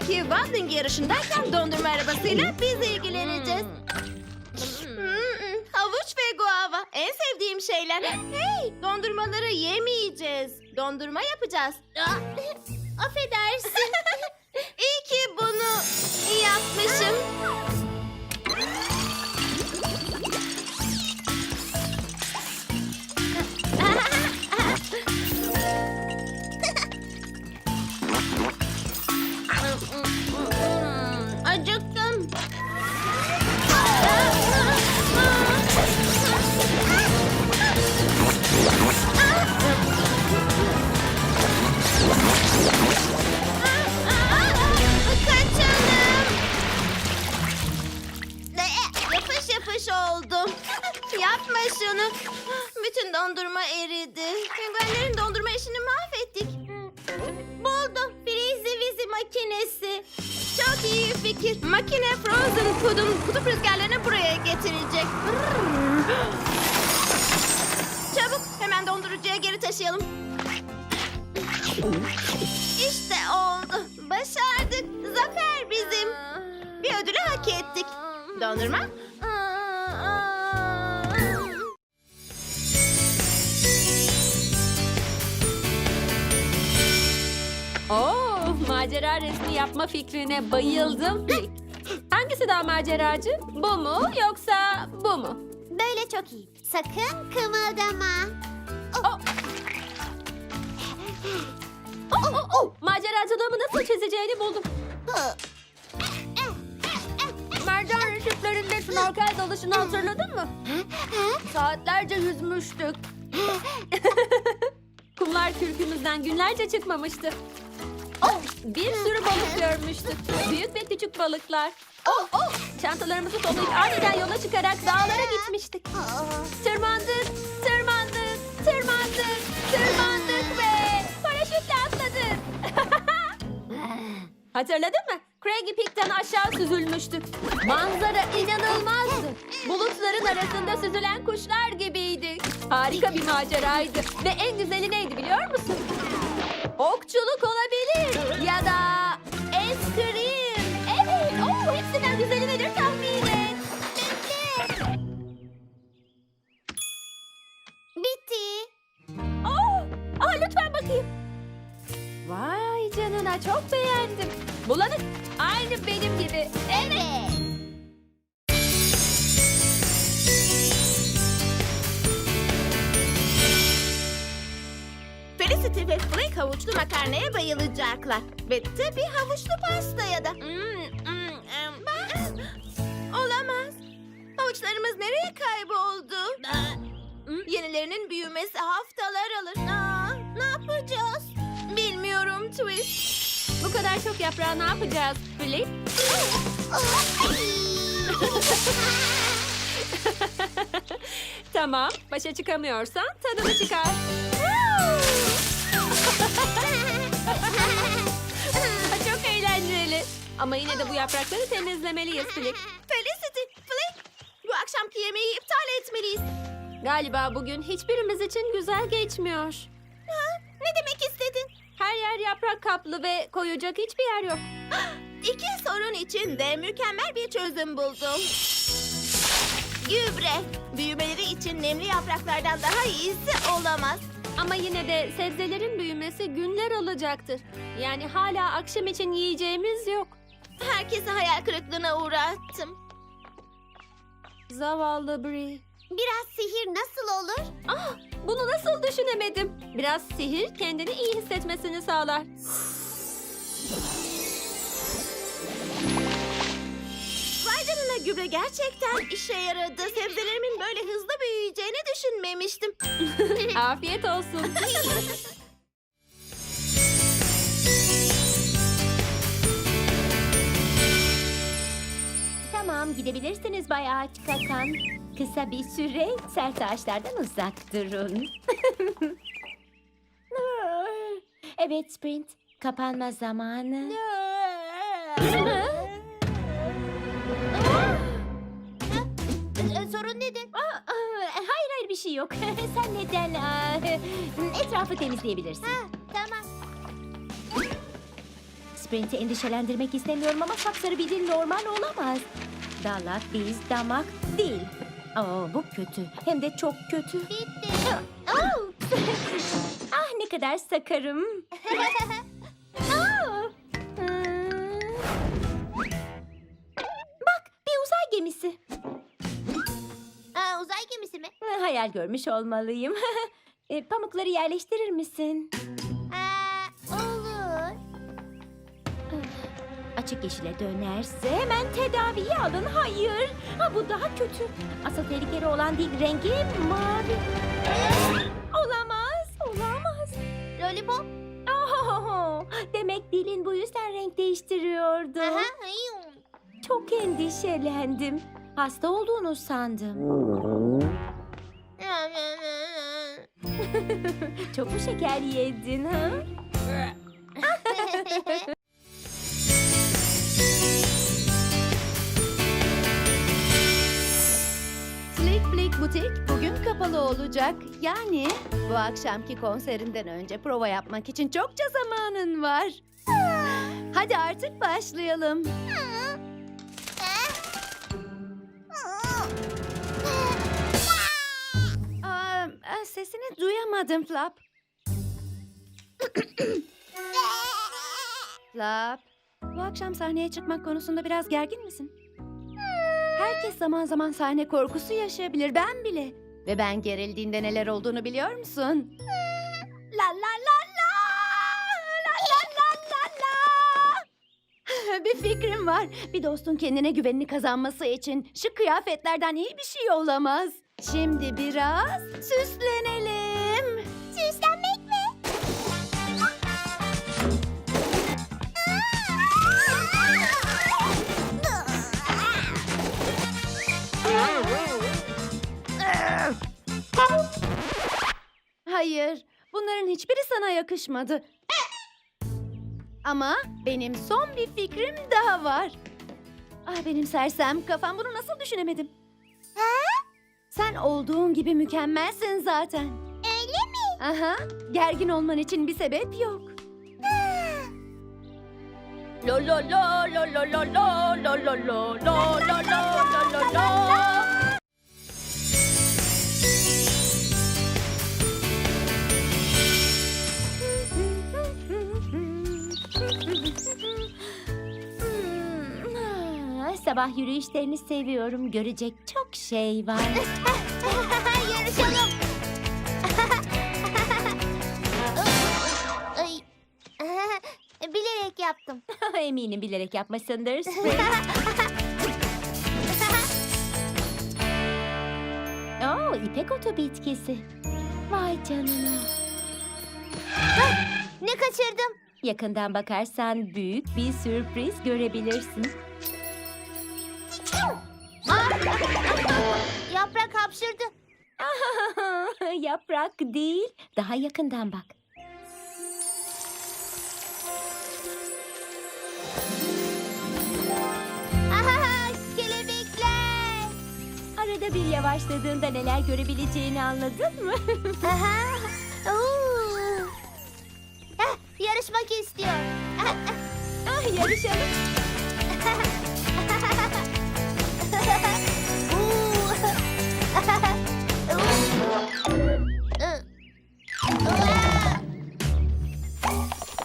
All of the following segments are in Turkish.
Avrupa'daki Waddling yarışındayken dondurma arabasıyla biz ilgileneceğiz. Hmm, havuç ve guava. En sevdiğim şeyler. Hey, dondurmaları yemeyeceğiz. Dondurma yapacağız. Affedersin. İyi ki bunu yapmışım. Acıktım. Kaçalım. Yapış yapış oldum. Yapma şunu. Bütün dondurma eridi. Penguenlerin dondurma işini mahvettik. Buldum. Freezy Wizy makinesi. Çok iyi fikir. Makine Frozen Food'un kutup rüzgarlarını buraya getirecek. Çabuk hemen dondurucuya geri taşıyalım. İşte oldu. Başardık. Zafer bizim. Bir ödülü hak ettik. Dondurma? Oo, macera resmi yapma fikrine bayıldım. Hangisi daha maceracı? Bu mu yoksa bu mu? Böyle çok iyi. Sakın kımıldama. Oh, oh, oh. Maceracılığımı nasıl çizeceğini buldum. Mercan reçiflerinde snorkel dalışını hatırladın mı? Saatlerce yüzmüştük. Kumlar kürkümüzden günlerce çıkmamıştı. Oh, bir sürü balık görmüştük. Büyük ve küçük balıklar. Oh, oh. Çantalarımızı toplayıp aniden yola çıkarak dağlara gitmiştik. Tırmandık, tırmandık, tırmandık, tırmandık ve paraşütle atladık. Hatırladın mı? Craggy Peak'ten aşağı süzülmüştük. Manzara inanılmazdı. Bulutların arasında süzülen kuşlar gibiydik. Harika bir maceraydı. Ve en güzeli neydi biliyor musun? Okçuluk olabilir. Ya da eskrim. Evet. Oh, hepsinden güzeli nedir tahmin et. Bitti. Oh, ah, lütfen bakayım. Vay canına çok beğendim. Bulanık. Aynı benim gibi. Felicity ve Flake havuçlu makarnaya bayılacaklar. Ve tabii havuçlu pastaya da. Hmm, hmm, em, bah. Olamaz. Havuçlarımız nereye kayboldu? Hmm, Yenilerinin büyümesi haftalar alır. Aa, ne yapacağız? Bilmiyorum Twist. Bu kadar çok yaprağı ne yapacağız Flip? tamam. Başa çıkamıyorsan tadını çıkar. Ama yine de bu yaprakları temizlemeliyiz Flip. Felicity, Flake. Bu akşamki yemeği iptal etmeliyiz. Galiba bugün hiçbirimiz için güzel geçmiyor. Ne demek istedin? Her yer yaprak kaplı ve koyacak hiçbir yer yok. İki sorun için de mükemmel bir çözüm buldum. Gübre. Büyümeleri için nemli yapraklardan daha iyisi olamaz. Ama yine de sebzelerin büyümesi günler alacaktır. Yani hala akşam için yiyeceğimiz yok. Herkesi hayal kırıklığına uğrattım. Zavallı Brie. Biraz sihir nasıl olur? Ah, bunu nasıl düşünemedim? Biraz sihir kendini iyi hissetmesini sağlar. Vay canına gübre gerçekten işe yaradı. Sebzelerimin böyle hızlı büyüyeceğini düşünmemiştim. Afiyet olsun. Tamam gidebilirsiniz Bay Ağaç Kakan. Kısa bir süre sert ağaçlardan uzak durun. evet Sprint. Kapanma zamanı. Sorun nedir? Aa, hayır hayır bir şey yok. Sen neden aa, etrafı temizleyebilirsin. Ha, tamam. Sprint'i endişelendirmek istemiyorum ama sapsarı bir dil normal olamaz. Dalak, biz, damak, dil. Aa, bu kötü. Hem de çok kötü. Bitti. Ah ne kadar sakarım. Aa! Hmm. Bak bir uzay gemisi. Aa, uzay gemisi mi? Hayal görmüş olmalıyım. E, Pamukları yerleştirir misin? Açık yeşile dönerse hemen tedaviyi alın. Hayır. Ha, bu daha kötü. Asıl tehlikeli olan değil rengi mavi. Olamaz. Olamaz. Lollipop. Oh, demek dilin bu yüzden renk değiştiriyordu. Aha. ayy. Çok endişelendim. Hasta olduğunu sandım. Çok mu şeker yedin ha? Butik bugün kapalı olacak. Yani bu akşamki konserinden önce prova yapmak için çokça zamanın var. Hadi artık başlayalım. Aa, sesini duyamadım Flap. Flap, bu akşam sahneye çıkmak konusunda biraz gergin misin? Herkes zaman zaman sahne korkusu yaşayabilir, ben bile. Ve ben gerildiğinde neler olduğunu biliyor musun? La la la la! La la la la la! Bir fikrim var. Bir dostun kendine güvenini kazanması için şu kıyafetlerden iyi bir şey olamaz. Şimdi biraz süslenelim. Hayır, bunların hiçbiri sana yakışmadı. Ama benim son bir fikrim daha var. Ah benim sersem kafam bunu nasıl düşünemedim? Sen olduğun gibi mükemmelsin zaten. Öyle mi? Aha, gergin olman için bir sebep yok. Lo lo lo lo lo lo lo lo lo lo lo lo lo lo lo Hmm, Sabah yürüyüşlerini seviyorum. Görecek çok şey var. Yarışalım. Ay. Bilerek yaptım. Eminim bilerek yapmasındır. Oo, ipek otu bitkisi. Vay canına. Ne kaçırdım? Yakından bakarsan büyük bir sürpriz görebilirsin. Yaprak hapşırdı. Yaprak değil, daha yakından bak. Aha, kelebekler. Arada bir yavaşladığında neler görebileceğini anladın mı? Aha. Oo. Yarışmak istiyor. ah, yarışalım.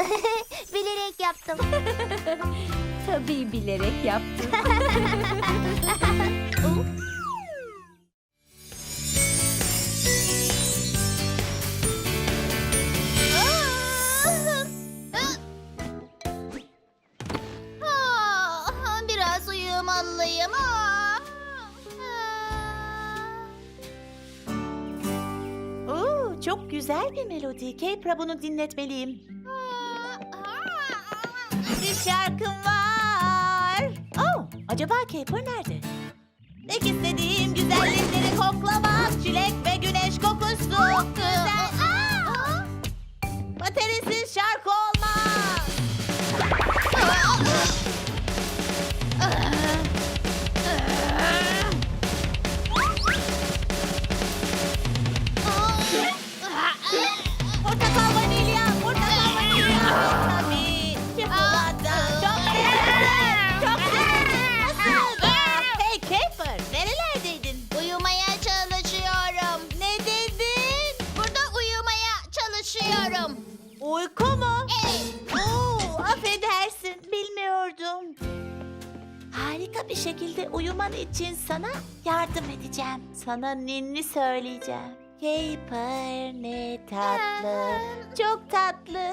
Bilerek yaptım. Tabii bilerek yaptım. Güzel bir melodi. Kepra bunu dinletmeliyim. Bir şarkım var. Oh, acaba Caper nerede? Tek istediğim güzellikleri koklamak. Çilek ve güneş kokusu. Güzel. Baterisiz şarkı olmaz. Uyku mu? Evet. Oo, affedersin bilmiyordum. Harika bir şekilde uyuman için sana yardım edeceğim. Sana ninni söyleyeceğim. Caper ne tatlı, çok tatlı.